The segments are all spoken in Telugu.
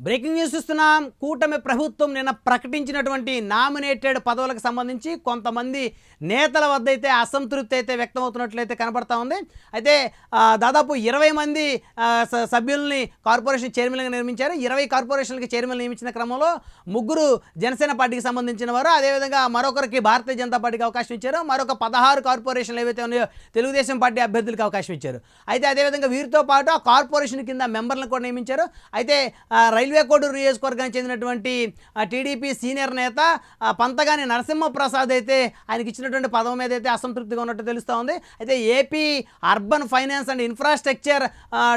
బ్రేకింగ్ న్యూస్ ఇస్తున్నాం కూటమి ప్రభుత్వం నిన్న ప్రకటించినటువంటి నామినేటెడ్ పదవులకు సంబంధించి కొంతమంది నేతల వద్ద అయితే అసంతృప్తి అయితే వ్యక్తమవుతున్నట్లయితే కనబడతా ఉంది. అయితే దాదాపు ఇరవై మంది స- సభ్యుల్ని కార్పొరేషన్ చైర్మన్గా నిర్మించారు ఇరవై కార్పొరేషన్లకి చైర్మన్ నియమించిన క్రమంలో ముగ్గురు జనసేన పార్టీకి సంబంధించిన వారు అదేవిధంగా మరొకరికి భారతీయ జనతా పార్టీకి అవకాశం ఇచ్చారు. మరొక పదహారు కార్పొరేషన్లు ఏవైతే ఉన్నాయో తెలుగుదేశం పార్టీ అభ్యర్థులకు అవకాశం ఇచ్చారు. అయితే అదేవిధంగా వీరితో పాటు ఆ కార్పొరేషన్ కింద మెంబర్లను కూడా నియమించారు. అయితే రైతు రైల్వే కోడూరు నియోజకవర్గానికి చెందినటువంటి టీడీపీ సీనియర్ నేత పంతగాని నరసింహప్రసాద్ అయితే ఆయనకి ఇచ్చినటువంటి పదవి మీద అయితే అసంతృప్తిగా ఉన్నట్టు తెలుస్తూ ఉంది. అయితే AP urban finance and infrastructure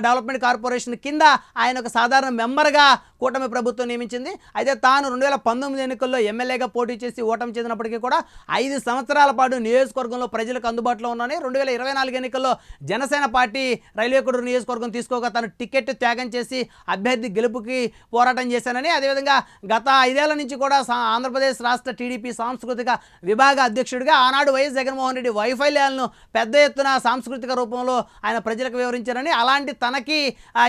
development corporation కింద ఆయన ఒక సాధారణ మెంబర్గా కూటమి ప్రభుత్వం నియమించింది. అయితే తాను రెండు వేల పంతొమ్మిది ఎన్నికల్లో ఎమ్మెల్యేగా పోటీ చేసి ఓటమి చెందినప్పటికీ కూడా ఐదు సంవత్సరాల పాటు నియోజకవర్గంలో ప్రజలకు అందుబాటులో ఉన్నాను రెండు వేల ఇరవై నాలుగు ఎన్నికల్లో జనసేన పార్టీ రైల్వే కొడూరు నియోజకవర్గం తీసుకోగా తను టికెట్ త్యాగం చేసి అభ్యర్థి గెలుపుకి పోరాటం చేశానని అదేవిధంగా గత ఐదేళ్ళ నుంచి కూడా సా- ఆంధ్రప్రదేశ్ రాష్ట్ర టీడీపీ సాంస్కృతిక విభాగ అధ్యక్షుడిగా ఆనాడు వైఎస్ జగన్మోహన్ రెడ్డి వైఫల్యాలను పెద్ద ఎత్తున సాంస్కృతిక రూపంలో ఆయన ప్రజలకు వివరించారని అలాంటి తనకి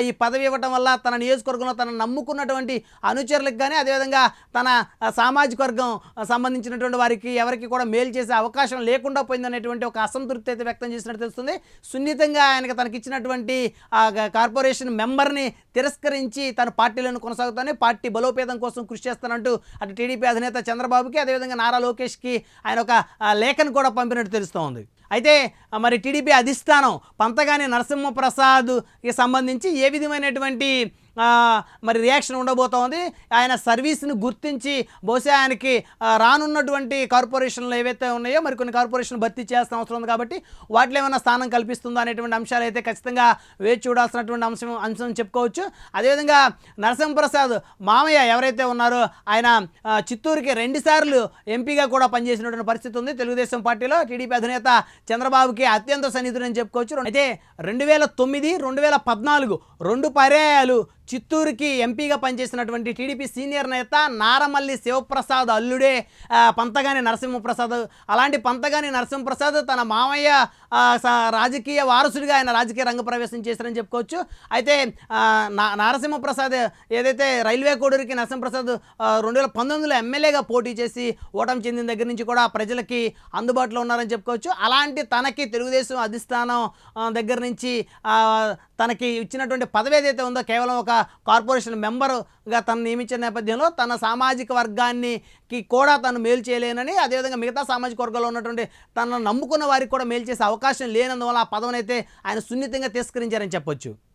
ఈ పదవి ఇవ్వటం వల్ల తన నియోజకవర్గంలో తన నమ్ముకున్నటువంటి అనుచరులకు కానీ అదేవిధంగా తన సామాజిక వర్గం సంబంధించినటువంటి వారికి ఎవరికి కూడా మేలు చేసే అవకాశం లేకుండా పోయిందనేటువంటి ఒక అసంతృప్తి అయితే వ్యక్తం చేసినట్టు తెలుస్తుంది. సున్నితంగా ఆయనకి తనకిచ్చినటువంటి ఆ కార్పొరేషన్ మెంబర్ని తిరస్కరించి తన పార్టీలను కొనసాగుతానే పార్టీ బలోపేతం కోసం కృషి చేస్తానంటూ అటు టీడీపీ అధినేత చంద్రబాబుకి అదేవిధంగా నారా లోకేష్కి ఆయన ఒక లేఖను కూడా పంపినట్టు తెలుస్తోంది అయితే మరి టీడీపీ అధిష్టానం పంతగాని నరసింహప్రసాద్కి సంబంధించి ఏ విధమైనటువంటి మరి రియాక్షన్ ఉండబోతోంది. ఆయన సర్వీస్ని గుర్తించి బహుశా ఆయనకి రానున్నటువంటి కార్పొరేషన్లు ఏవైతే ఉన్నాయో మరి కొన్ని కార్పొరేషన్లు భర్తీ చేయాల్సిన అవసరం ఉంది కాబట్టి వాటిలో ఏమైనా స్థానం కల్పిస్తుందా అనేటువంటి అంశాలు అయితే ఖచ్చితంగా వేచి చూడాల్సినటువంటి అంశం అంశం చెప్పుకోవచ్చు. అదేవిధంగా నరసింహప్రసాద్ మామయ్య ఎవరైతే ఉన్నారో ఆయన చిత్తూరుకి రెండుసార్లు ఎంపీగా కూడా పనిచేసినటువంటి పరిస్థితి ఉంది. తెలుగుదేశం పార్టీలో టీడీపీ అధినేత చంద్రబాబుకి అత్యంత సన్నిహితుడని చెప్పుకోవచ్చు. అయితే రెండు వేల తొమ్మిది రెండు వేల పద్నాలుగు రెండు పర్యాయాలు చిత్తూరుకి ఎంపీగా పనిచేసినటువంటి టీడీపీ సీనియర్ నేత నారమల్లి శివప్రసాద్ అల్లుడే. పంతగాని నరసింహప్రసాద్. అలాంటి పంతగాని నరసింహప్రసాద్ తన మామయ్య రాజకీయ వారసుడిగా ఆయన రాజకీయ రంగ ప్రవేశం చేశారని చెప్పుకోవచ్చు. అయితే నా- నరసింహప్రసాద్ ఏదైతే రైల్వే కోడూరికి నరసింహప్రసాద్ రెండు వేల పంతొమ్మిదిలో ఎమ్మెల్యేగా పోటీ చేసి ఓటమి చెందిన దగ్గర నుంచి కూడా ప్రజలకి అందుబాటులో ఉన్నారని చెప్పుకోవచ్చు. అలాంటి తనకి తెలుగుదేశం అధిష్టానం దగ్గర నుంచి తనకి ఇచ్చినటువంటి పదవి ఏదైతే ఉందో కేవలం ఒక కార్పొరేషన్ మెంబరుగా తను నియమించిన నేపథ్యంలో తన సామాజిక వర్గాన్నికి కూడా తను మేలు చేయలేనని అదేవిధంగా మిగతా సామాజిక వర్గంలో ఉన్నటువంటి తనను నమ్ముకున్న వారికి కూడా మేలు చేసే అవకాశం లేనందువల్ల ఆ పదవిని అయితే ఆయన సున్నితంగా తిరస్కరించారని చెప్పొచ్చు.